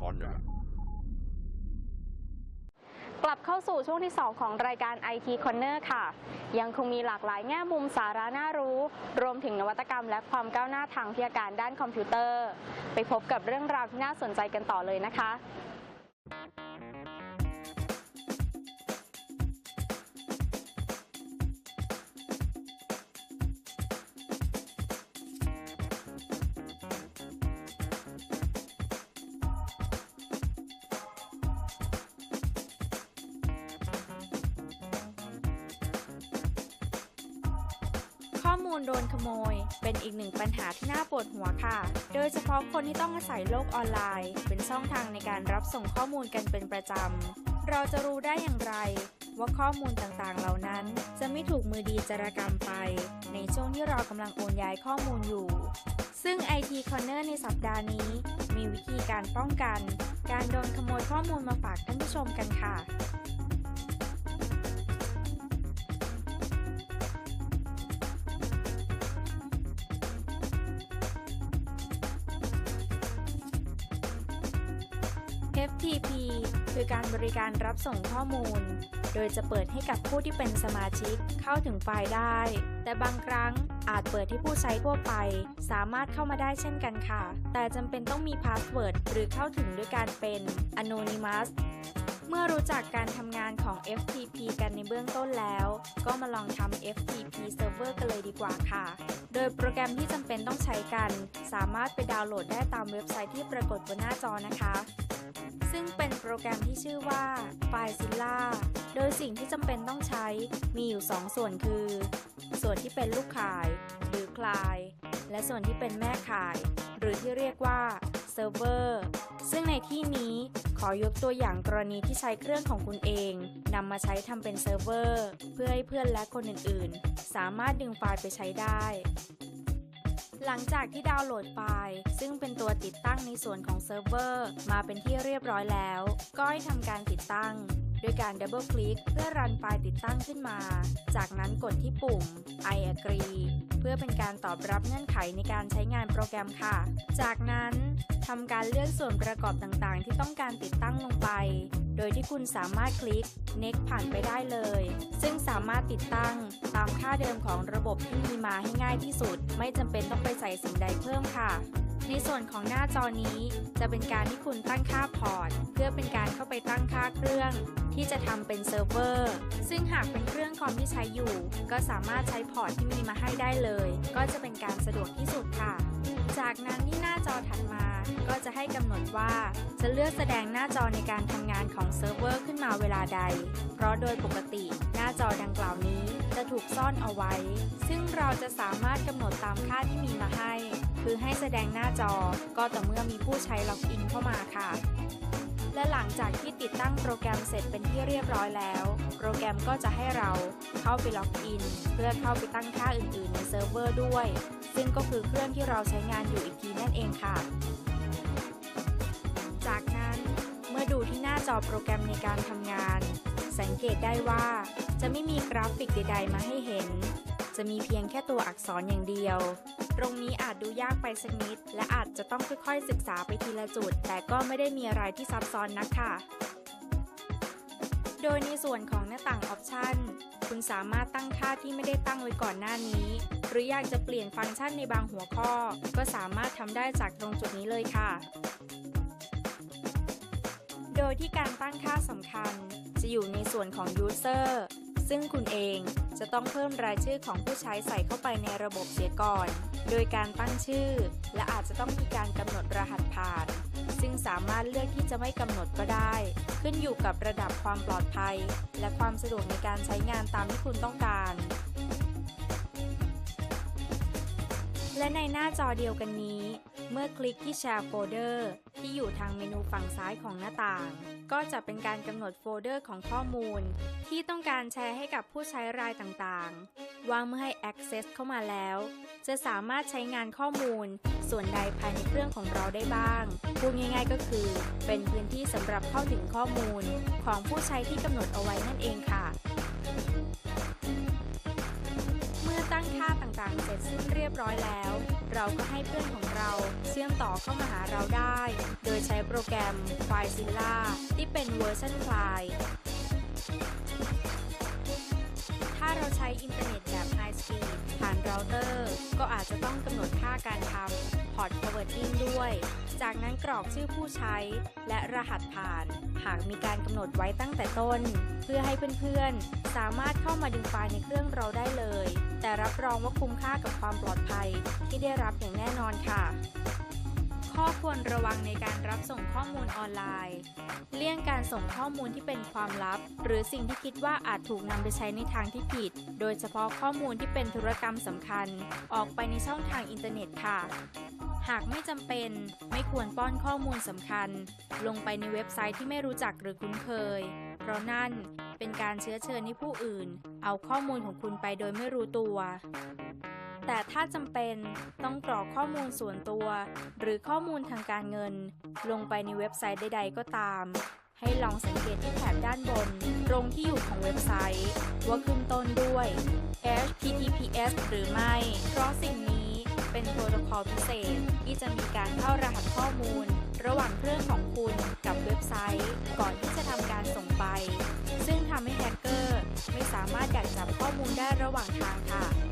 คอนเนี่แหละกลับเข้าสู่ช่วงที่ 2 ของรายการ IT Corner ค่ะ ยังคงมีหลากหลายแง่มุมสาระน่ารู้ รวมถึงนวัตกรรมและความก้าวหน้าทางวิทยาการด้านคอมพิวเตอร์ ไปพบกับเรื่องราวที่น่าสนใจกันต่อเลยนะคะ มูลโดนขโมย เป็นอีกหนึ่งปัญหาที่น่าปวดหัวค่ะ โดยเฉพาะคนที่ต้องอาศัยโลกออนไลน์ เป็นช่องทางในการรับส่งข้อมูลกันเป็นประจำ เราจะรู้ได้อย่างไร ว่าข้อมูลต่างๆ เหล่านั้น จะไม่ถูกมือดีจารกรรมไป ในช่วงที่เรากำลังโอนย้ายข้อมูลอยู่ ซึ่ง IT Corner ในสัปดาห์นี้ มีวิธีการป้องกัน การโดนขโมยข้อมูลมาฝากท่านผู้ชมกันค่ะ FTP คือการบริการรับส่งข้อมูล โดยจะเปิดให้กับผู้ที่เป็นสมาชิกเข้าถึงไฟล์ได้ แต่บางครั้งอาจเปิดให้ผู้ใช้ทั่วไป สามารถเข้ามาได้เช่นกันค่ะ แต่จำเป็นต้องมีพาสเวิร์ดหรือเข้าถึงด้วยการเป็น Anonymous เมื่อรู้จักการทำงานของ FTP กันในเบื้องต้นแล้ว ก็มาลองทำ FTP Server กันเลยดีกว่าค่ะ โดยโปรแกรมที่จำเป็นต้องใช้กัน สามารถไปดาวน์โหลดได้ตามเว็บไซต์ที่ปรากฏบนหน้าจอนะคะ ซึ่งเป็นโปรแกรมที่ชื่อว่า FileZilla โดยสิ่งที่จำเป็นต้องใช้มีอยู่ 2 ส่วนคือ ส่วนที่เป็นลูกขาย หรือคลาย และส่วนที่เป็นแม่ขาย หรือที่เรียกว่าเซิร์ฟเวอร์ ซึ่งในที่นี้ขอยกตัวอย่างกรณีที่ใช้เครื่องของคุณเองนำมาใช้ทำเป็นเซิร์ฟเวอร์ เพื่อให้เพื่อนและคนอื่นๆ สามารถดึงไฟล์ไปใช้ได้ หลังจากที่ดาวน์โหลดไฟล์ ซึ่งเป็นตัวติดตั้งในส่วนของเซิร์ฟเวอร์ มาเป็นที่เรียบร้อยแล้ว ก็ให้ทำการติดตั้ง ด้วยการดับเบิลคลิกเพื่อรันไฟล์ติดตั้งขึ้นมา จากนั้นกดที่ปุ่ม I agree เพื่อเป็นการตอบรับเงื่อนไขในการใช้งานโปรแกรมค่ะ จากนั้นทำการเลือกส่วนประกอบต่างๆ ที่ต้องการติดตั้งลงไป โดยที่คุณสามารถคลิก next ผ่านไปได้เลย ซึ่งสามารถติดตั้งตามค่าเดิมของระบบที่มีมาให้ง่ายที่สุด ไม่จำเป็นต้องไปใส่สิ่งใดเพิ่มค่ะในส่วนของหน้าจอนี้จะเป็นการที่คุณตั้งค่าพอร์ต เพื่อเป็นการเข้าไปตั้งค่าเครื่องที่จะทำเป็นเซิร์ฟเวอร์ ซึ่งหากเป็นเครื่องคอมที่ใช้อยู่ ก็สามารถใช้พอร์ตที่มีมาให้ได้เลย ก็จะเป็นการสะดวกที่สุดค่ะ จากนั้นที่หน้าจอถัดมา ก็จะให้กำหนดว่า จะเลือกแสดงหน้าจอในการทำงานของเซิร์ฟเวอร์ขึ้นมาเวลาใด เพราะโดยปกติหน้าจอดังกล่าวนี้จะถูกซ่อนเอาไว้ ซึ่งเราจะสามารถกำหนดตามค่าที่มีมาให้ คือให้แสดงหน้าจอก็ต่อเมื่อมีผู้ใช้ล็อกอินเข้ามาค่ะ และหลังจากที่ติดตั้งโปรแกรมเสร็จเป็นที่เรียบร้อยแล้ว โปรแกรมก็จะให้เราเข้าไปล็อกอิน เพื่อเข้าไปตั้งค่าอื่น ๆ ในเซิร์ฟเวอร์ด้วย ซึ่งก็คือเครื่องที่เราใช้งานอยู่อีกทีนั่นเองค่ะ จากนั้นเมื่อดูที่หน้าจอโปรแกรมในการทำงาน สังเกตได้ว่าจะไม่มีกราฟิกใด ๆ มาให้เห็น จะมีเพียงแค่ตัวอักษรอย่างเดียว ตรงนี้อาจดูยากไปสักนิด และอาจจะต้องค่อยๆศึกษาไปทีละจุด แต่ก็ไม่ได้มีอะไรที่ซับซ้อนนักค่ะ โดยในส่วนของหน้าต่างออปชันคุณสามารถตั้งค่าที่ไม่ได้ตั้งไว้ก่อนหน้านี้ หรืออยากจะเปลี่ยนฟังก์ชันในบางหัวข้อ ก็สามารถทำได้จากตรงจุดนี้เลยค่ะ โดยที่การตั้งค่าสำคัญ จะอยู่ในส่วนของ User ซึ่งคุณเอง จะต้องเพิ่มรายชื่อของผู้ใช้ใส่เข้าไปในระบบเสียก่อน โดยการตั้งชื่อ และอาจจะต้องมีการกำหนดรหัสผ่าน ซึ่งสามารถเลือกที่จะไม่กำหนดก็ได้ ขึ้นอยู่กับระดับความปลอดภัย และความสะดวกในการใช้งานตามที่คุณต้องการ และในหน้าจอเดียวกันนี้ เมื่อคลิกที่ Share Folder ที่อยู่ทางเมนูฝั่งซ้ายของหน้าต่าง ก็จะเป็นการกำหนดโฟลเดอร์ของข้อมูล ที่ต้องการแชร์ให้กับผู้ใช้รายต่างๆ ว่าเมื่อให้ Access เข้ามาแล้ว จะสามารถใช้งานข้อมูล ส่วนใดภายในเครื่องของเราได้บ้าง พูดง่ายๆก็คือ เป็นพื้นที่สำหรับเข้าถึงข้อมูล ของผู้ใช้ที่กำหนดเอาไว้นั่นเองค่ะ ต่างๆ เสร็จสิ้นเรียบร้อยแล้ว เราก็ให้เพื่อนของเราเชื่อมต่อเข้ามาหาเราได้ โดยใช้โปรแกรม FileZilla ที่เป็นเวอร์ชันคลาย เราใช้อินเทอร์เน็ตแบบ High Speed ผ่านเราเตอร์ ก็อาจจะต้องกำหนดค่าการทำ Port Forwarding ด้วย จากนั้นกรอกชื่อผู้ใช้ และรหัสผ่าน หากมีการกำหนดไว้ตั้งแต่ต้น เพื่อให้เพื่อนๆ สามารถเข้ามาดึงไฟล์ในเครื่องเราได้เลย แต่รับรองว่าคุ้มค่ากับความปลอดภัยที่ได้รับอย่างแน่นอนค่ะ ข้อควรระวังในการรับส่งข้อมูลออนไลน์ เลี่ยงการส่งข้อมูลที่เป็นความลับ หรือสิ่งที่คิดว่าอาจถูกนำไปใช้ในทางที่ผิด โดยเฉพาะข้อมูลที่เป็นธุรกรรมสำคัญ ออกไปในช่องทางอินเทอร์เน็ตค่ะ หากไม่จำเป็นไม่ควรป้อนข้อมูลสำคัญ ลงไปในเว็บไซต์ที่ไม่รู้จักหรือคุ้นเคย เพราะนั่นเป็นการเชื้อเชิญให้ผู้อื่น เอาข้อมูลของคุณไปโดยไม่รู้ตัว แต่ถ้าจำเป็นต้องกรอกข้อมูลส่วนตัว หรือข้อมูลทางการเงิน ลงไปในเว็บไซต์ใด ๆ ก็ตาม ให้ลองสังเกตที่แถบด้านบน ตรงที่อยู่ของเว็บไซต์ ว่าขึ้นต้นด้วย HTTPS หรือไม่ เพราะสิ่งนี้เป็นโปรโตคอลพิเศษที่จะมีการเข้ารหัสข้อมูล ระหว่างเครื่องของคุณกับเว็บไซต์ ก่อนที่จะทำการส่งไป ซึ่งทำให้แฮกเกอร์ไม่สามารถดักจับข้อมูลได้ระหว่างทางค่ะ